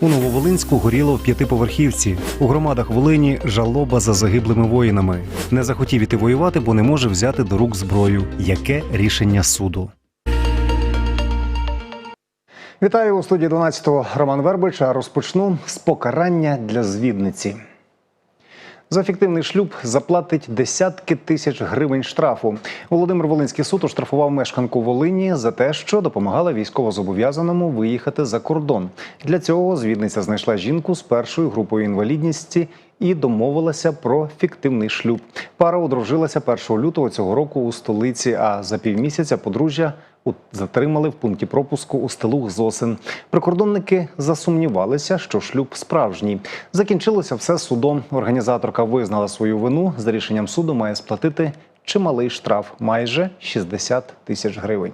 У Нововолинську горіло в п'ятиповерхівці. У громадах Волині жалоба за загиблими воїнами. Не захотів іти воювати, бо не може взяти до рук зброю. Яке рішення суду? Вітаю у студії 12-го Роман Вербич. А розпочну з покарання для звідниці. За фіктивний шлюб заплатить десятки тисяч гривень штрафу. Володимир Волинський суд оштрафував мешканку Волині за те, що допомагала військовозобов'язаному виїхати за кордон. Для цього звідниця знайшла жінку з першою групою інвалідності і домовилася про фіктивний шлюб. Пара одружилася 1 лютого цього року у столиці. А за півмісяця подружжя затримали в пункті пропуску у стелух Зосин. Прикордонники засумнівалися, що шлюб справжній. Закінчилося все судом. Організаторка визнала свою вину. За рішенням суду має сплатити чималий штраф майже 60 тисяч гривень.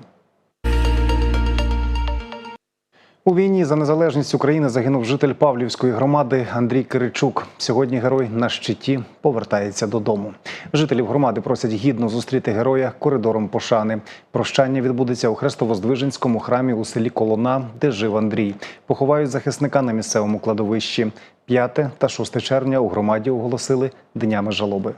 У війні за незалежність України загинув житель Павлівської громади Андрій Киричук. Сьогодні герой на щиті повертається додому. Жителів громади просять гідно зустріти героя коридором пошани. Прощання відбудеться у Хрестовоздвиженському храмі у селі Колона, де жив Андрій. Поховають захисника на місцевому кладовищі. 5 та 6 червня у громаді оголосили днями жалоби.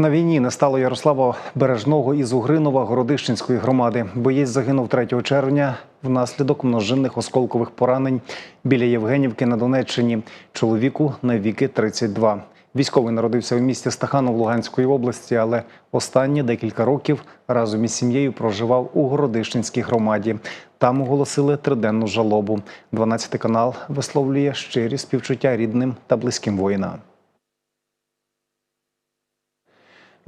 На війні не стало Ярослава Бережного із Угринова Городищенської громади. Боєць загинув 3 червня внаслідок множинних осколкових поранень біля Євгенівки на Донеччині. Чоловіку на віки 32. Військовий народився у місті Стаханов Луганської області, але останні декілька років разом із сім'єю проживав у Городищенській громаді. Там оголосили триденну жалобу. 12 канал висловлює щирі співчуття рідним та близьким воїнам.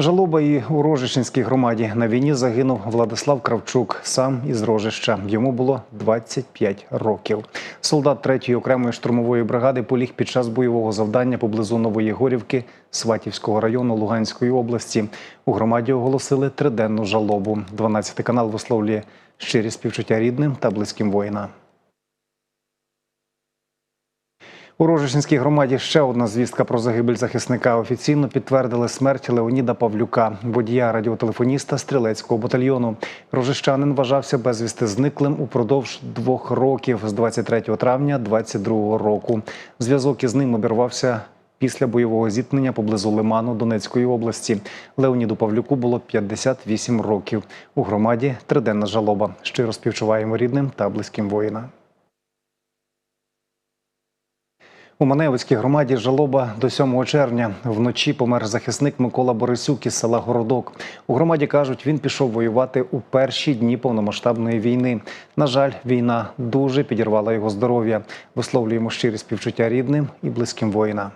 Жалоба і у Рожищенській громаді на війні загинув Владислав Кравчук, сам із Рожища. Йому було 25 років. Солдат 3-ї окремої штурмової бригади поліг під час бойового завдання поблизу Нової Горівки Сватівського району Луганської області. У громаді оголосили триденну жалобу. 12 канал висловлює щирі співчуття рідним та близьким воїна. У Рожищенській громаді ще одна звістка про загибель захисника. Офіційно підтвердили смерть Леоніда Павлюка, водія радіотелефоніста стрілецького батальйону. Рожищанин вважався безвісти зниклим упродовж двох років з 23 травня 22 року. Зв'язок із ним обірвався. Після бойового зіткнення поблизу Лиману Донецької області Леоніду Павлюку було 58 років. У громаді триденна жалоба. Щиро співчуваємо рідним та близьким воїна. У Маневицькій громаді жалоба до 7 червня. Вночі помер захисник Микола Борисюк із села Городок. У громаді кажуть, він пішов воювати у перші дні повномасштабної війни. На жаль, війна дуже підірвала його здоров'я. Висловлюємо щирі співчуття рідним і близьким воїна.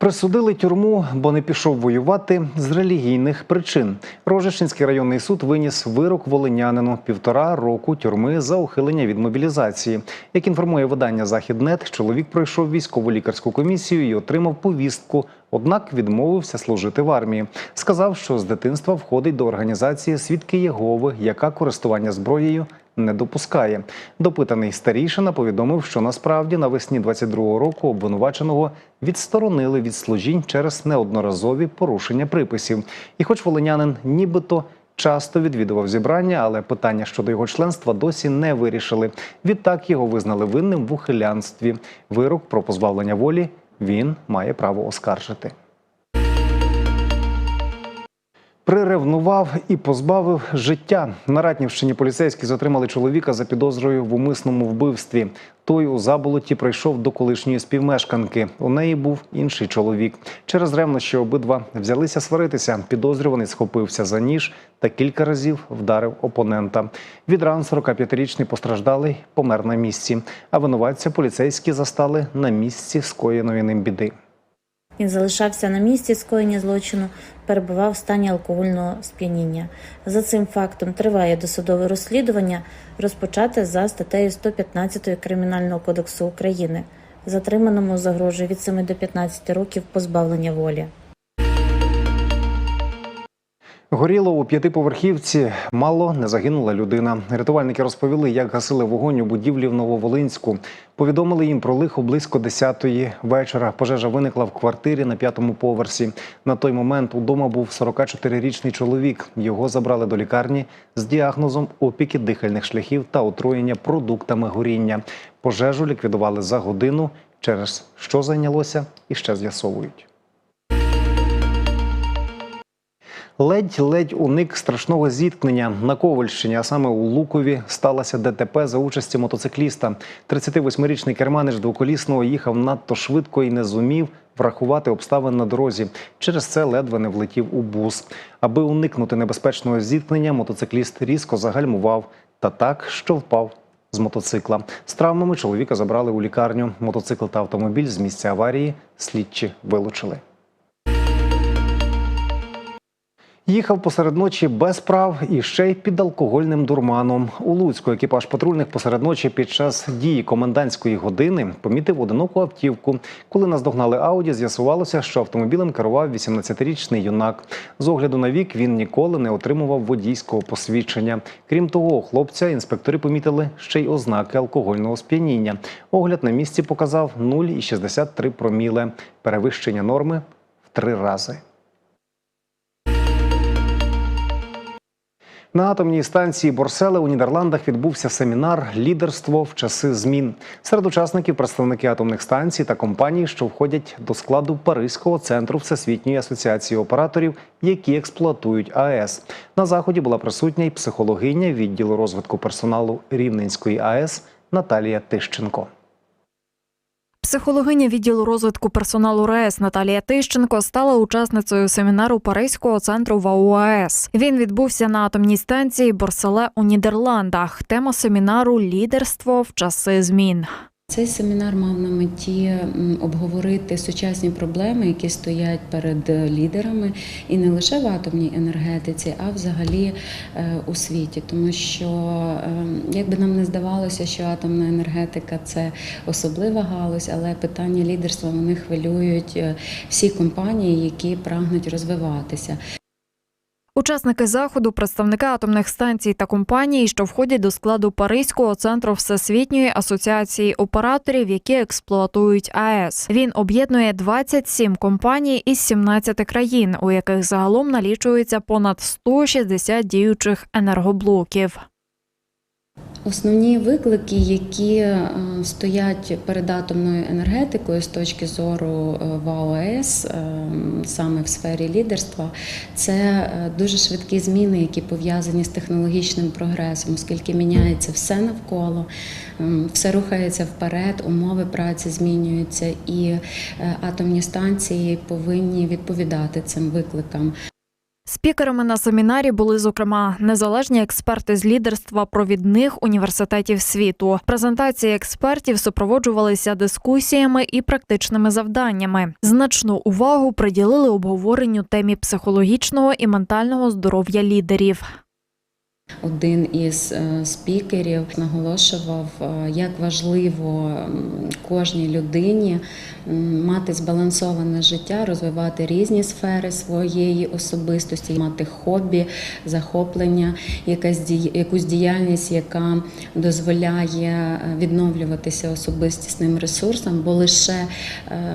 Присудили тюрму, бо не пішов воювати з релігійних причин. Рожищенський районний суд виніс вирок волинянину півтора року тюрми за ухилення від мобілізації. Як інформує видання Західнет, чоловік пройшов військово лікарську комісію і отримав повістку. Однак відмовився служити в армії. Сказав, що з дитинства входить до організації Свідки Єгови, яка користування зброєю не допускає. Допитаний старійшина повідомив, що насправді навесні 22-го року обвинуваченого відсторонили від служінь через неодноразові порушення приписів. І, хоч волинянин нібито часто відвідував зібрання, але питання щодо його членства досі не вирішили. Відтак його визнали винним в ухилянстві. Вирок про позбавлення волі він має право оскаржити. Приревнував і позбавив життя. На Ратнівщині поліцейські затримали чоловіка за підозрою в умисному вбивстві. Той у заболоті прийшов до колишньої співмешканки. У неї був інший чоловік. Через ревнощі обидва взялися сваритися. Підозрюваний схопився за ніж та кілька разів вдарив опонента. Від ран 45-річний постраждалий помер на місці. А винуватця поліцейські застали на місці скоєної ним біди. Він залишався на місці скоєння злочину, перебував в стані алкогольного сп'яніння. За цим фактом триває досудове розслідування, розпочате за статтею 115 Кримінального кодексу України. Затриманому загрожує від 7 до 15 років позбавлення волі. Горіло у п'ятиповерхівці. Мало не загинула людина. Рятувальники розповіли, як гасили вогонь у будівлі в Нововолинську. Повідомили їм про лихо близько 10-ї вечора. Пожежа виникла в квартирі на п'ятому поверсі. На той момент удома був 44-річний чоловік. Його забрали до лікарні з діагнозом опіки дихальних шляхів та отруєння продуктами горіння. Пожежу ліквідували за годину. Через що зайнялося і ще з'ясовують. Ледь-ледь уник страшного зіткнення на Ковальщині, а саме у Лукові, сталося ДТП за участі мотоцикліста. 38-річний керманич двоколісного їхав надто швидко і не зумів врахувати обставин на дорозі. Через це ледве не влетів у бус. Аби уникнути небезпечного зіткнення, мотоцикліст різко загальмував та так, що впав з мотоцикла. З травмами чоловіка забрали у лікарню. Мотоцикл та автомобіль з місця аварії слідчі вилучили. Їхав посеред ночі без прав і ще й під алкогольним дурманом. У Луцьку екіпаж патрульних посеред ночі під час дії комендантської години помітив одиноку автівку. Коли наздогнали Ауді, з'ясувалося, що автомобілем керував 18-річний юнак. З огляду на вік він ніколи не отримував водійського посвідчення. Крім того, хлопця інспектори помітили ще й ознаки алкогольного сп'яніння. Огляд на місці показав 0,63 проміле, перевищення норми в три рази. На атомній станції Борселе у Нідерландах відбувся семінар Лідерство в часи змін. Серед учасників представники атомних станцій та компаній, що входять до складу Паризького центру Всесвітньої асоціації операторів, які експлуатують АЕС. На заході була присутня й психологиня відділу розвитку персоналу Рівненської АЕС Наталія Тищенко. Психологиня відділу розвитку персоналу РЕС Наталія Тищенко стала учасницею семінару Паризького центру ВАУАЕС. Він відбувся на атомній станції Борселе у Нідерландах. Тема семінару Лідерство в часи змін. Цей семінар мав на меті обговорити сучасні проблеми, які стоять перед е, лідерами, і не лише в атомній енергетиці, а взагалі е, у світі. Тому що, е, як би нам не здавалося, що атомна енергетика це особлива галузь, але питання лідерства вони хвилюють е, всі компанії, які прагнуть розвиватися. Учасники заходу, представники атомних станцій та компаній, що входять до складу Паризького центру Всесвітньої асоціації операторів, які експлуатують АЕС. Він об'єднує 27 компаній із 17 країн, у яких загалом налічується понад 160 діючих енергоблоків. Основні виклики, які е, стоять перед атомною енергетикою з точки зору е, ВАОС, е, саме в сфері лідерства, це дуже швидкі зміни, які пов'язані з технологічним прогресом, оскільки міняється все навколо, все рухається вперед, умови праці змінюються, і атомні станції повинні відповідати цим викликам. Спікерами на семінарі були зокрема незалежні експерти з лідерства провідних університетів світу. Презентації експертів супроводжувалися дискусіями і практичними завданнями. Значну увагу приділили обговоренню темі психологічного і ментального здоров'я лідерів. Один із е, спікерів наголошував, е, як важливо кожній людині мати збалансоване життя, розвивати різні сфери своєї особистості, мати хобі, захоплення, якусь діяльність, яка дозволяє е, відновлюватися особистісним ресурсам, бо лише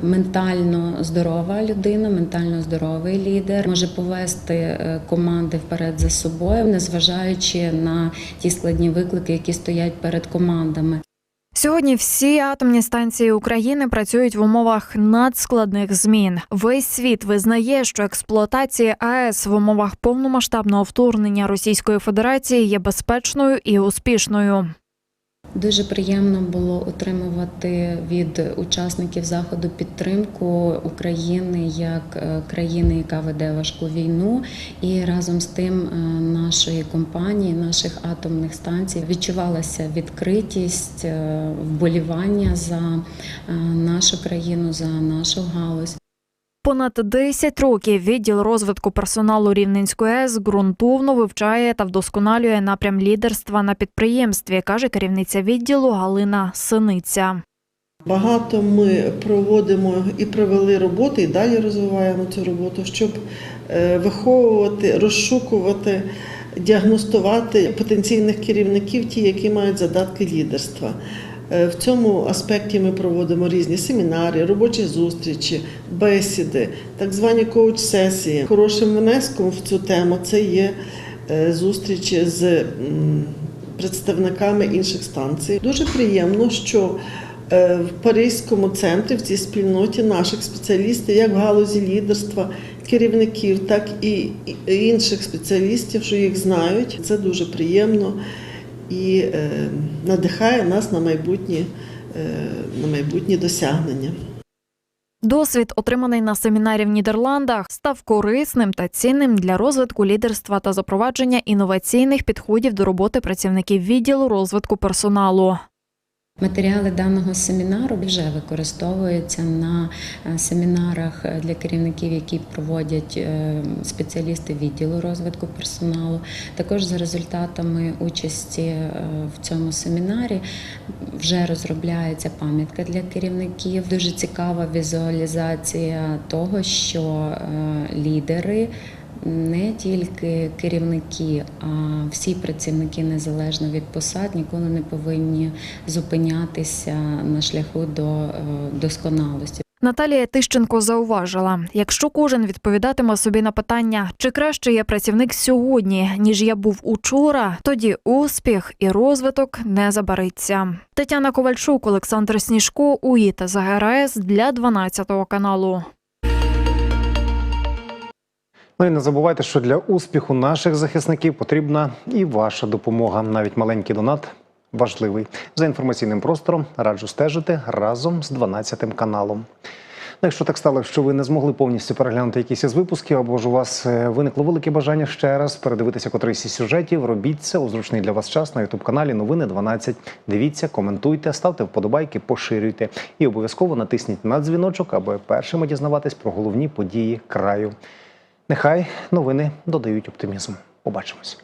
ментально здорова людина, ментально здоровий лідер може повести команди вперед за собою, незважаючи на ті складні виклики, які стоять перед командами. Сьогодні всі атомні станції України працюють в умовах надскладних змін. Весь світ визнає, що експлуатація АЕС в умовах повномасштабного вторгнення Російської Федерації є безпечною і успішною. Дуже приємно було отримувати від учасників заходу підтримку України як е, країни, яка веде важку війну, і разом з тим е, нашої компанії, наших атомних станцій відчувалася відкритість, е, вболівання за нашу країну, за нашу галузь. Понад 10 років відділ розвитку персоналу Рівненської АЕС ґрунтовно вивчає та вдосконалює напрям лідерства на підприємстві, каже керівниця відділу Галина Синиця. Багато ми проводимо і провели роботи, і далі розвиваємо цю роботу, щоб е, виховувати, розшукувати, діагностувати потенційних керівників, ті, які мають задатки лідерства. Е, В цьому аспекті ми проводимо різні семінари, робочі зустрічі, бесіди, так звані коуч-сесії. Хорошим внеском в цю тему це є е, зустрічі з представниками інших станцій. Дуже приємно, що е, в Паризькому центрі, в цій спільноті наших спеціалістів, як в галузі лідерства, керівників, так і і інших спеціалістів, що їх знають. Це дуже приємно і е, надихає нас на майбутні, е, на майбутні досягнення. Досвід, отриманий на семінарі в Нідерландах, став корисним та цінним для розвитку лідерства та запровадження інноваційних підходів до роботи працівників відділу розвитку персоналу. Матеріали даного семінару вже використовуються на е, семінарах для керівників, які проводять е, спеціалісти відділу розвитку персоналу. Також за результатами участі е, в цьому семінарі вже розробляється пам'ятка для керівників. Дуже цікава візуалізація того, що е, лідери не тільки керівники, а всі працівники незалежно від посад ніколи не повинні зупинятися на шляху до е, досконалості. Наталія Тищенко зауважила: якщо кожен відповідатиме собі на питання, чи краще я працівник сьогодні, ніж я був учора, тоді успіх і розвиток не забариться. Тетяна Ковальчук, Олександр Сніжко, УІТА ЗГРС для 12 каналу. Ну і не забувайте, що для успіху наших захисників потрібна і ваша допомога. Навіть маленький донат важливий. За інформаційним простором раджу стежити разом з 12 каналом. Ну, Якщо так стало, що ви не змогли повністю переглянути якісь із випусків, або ж у вас е, виникло велике бажання ще раз передивитися котрийсь із сюжетів, робіть це у зручний для вас час на ютуб каналі Новини 12. Дивіться, коментуйте, ставте вподобайки, поширюйте і обов'язково натисніть на дзвіночок, аби першими дізнаватись про головні події краю. Нехай новини додають оптимізм. Побачимось.